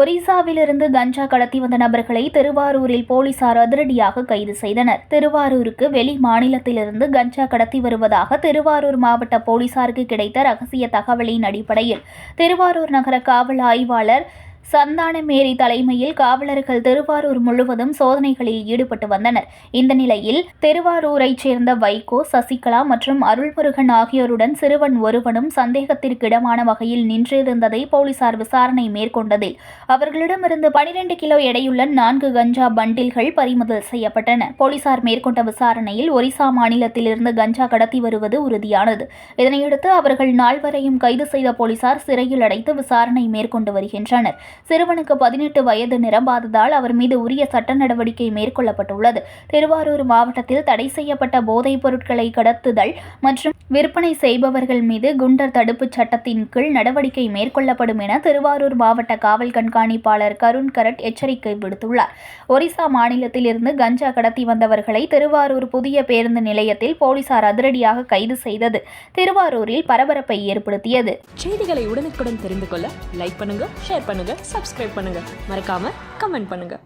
ஒரிசாவிலிருந்து கஞ்சா கடத்தி வந்த நபர்களை திருவாரூரில் போலீசார் அதிரடியாக கைது செய்தனர். திருவாரூருக்கு வெளி மாநிலத்திலிருந்து கஞ்சா கடத்தி வருவதாக திருவாரூர் மாவட்ட போலீசாருக்கு கிடைத்த ரகசிய தகவலின் அடிப்படையில் திருவாரூர் நகர காவல் ஆய்வாளர் சந்தானமேரி தலைமையில் காவலர்கள் திருவாரூர் முழுவதும் சோதனைகளில் ஈடுபட்டு வந்தனர். இந்த நிலையில் திருவாரூரைச் சேர்ந்த வைகோ சசிகலா மற்றும் அருள்முருகன் ஆகியோருடன் சிறுவன் ஒருவனும் சந்தேகத்திற்கிடமான வகையில் நின்றிருந்ததை போலீசார் விசாரணை மேற்கொண்டதில் அவர்களிடமிருந்து பனிரெண்டு கிலோ எடையுள்ள நான்கு கஞ்சா பண்டில்கள் பறிமுதல் செய்யப்பட்டன. போலீசார் மேற்கொண்ட விசாரணையில் ஒரிசா மாநிலத்திலிருந்து கஞ்சா கடத்தி வருவது உறுதியானது. இதனையடுத்து அவர்கள் நால்வரையும் கைது செய்த போலீசார் சிறையில் அடைத்து விசாரணை மேற்கொண்டு வருகின்றனர். சிறுவனுக்கு பதினெட்டு வயது நிரம்பாததால் அவர் மீது உரிய சட்ட நடவடிக்கை மேற்கொள்ளப்பட்டுள்ளது. திருவாரூர் மாவட்டத்தில் தடை செய்யப்பட்ட போதைப் பொருட்களை கடத்துதல் மற்றும் விற்பனை செய்பவர்கள் மீது குண்டர் தடுப்புச் சட்டத்தின் கீழ் நடவடிக்கை மேற்கொள்ளப்படும் என திருவாரூர் மாவட்ட காவல் கண்காணிப்பாளர் கருண் கரட் எச்சரிக்கை விடுத்துள்ளார். ஒரிசா மாநிலத்தில் இருந்து கஞ்சா கடத்தி வந்தவர்களை திருவாரூர் புதிய பேருந்து நிலையத்தில் போலீசார் அதிரடியாக கைது செய்தது. திருவாரூரில் பரபரப்பை ஏற்படுத்தியது. செய்திகளை உடனுக்குடன் தெரிந்து கொள்ள லைக் பண்ணுங்க ஷேர் பண்ணுங்க சப்ஸ்கிரைப் பண்ணுங்கள் மறக்காமல் கமெண்ட் பண்ணுங்கள்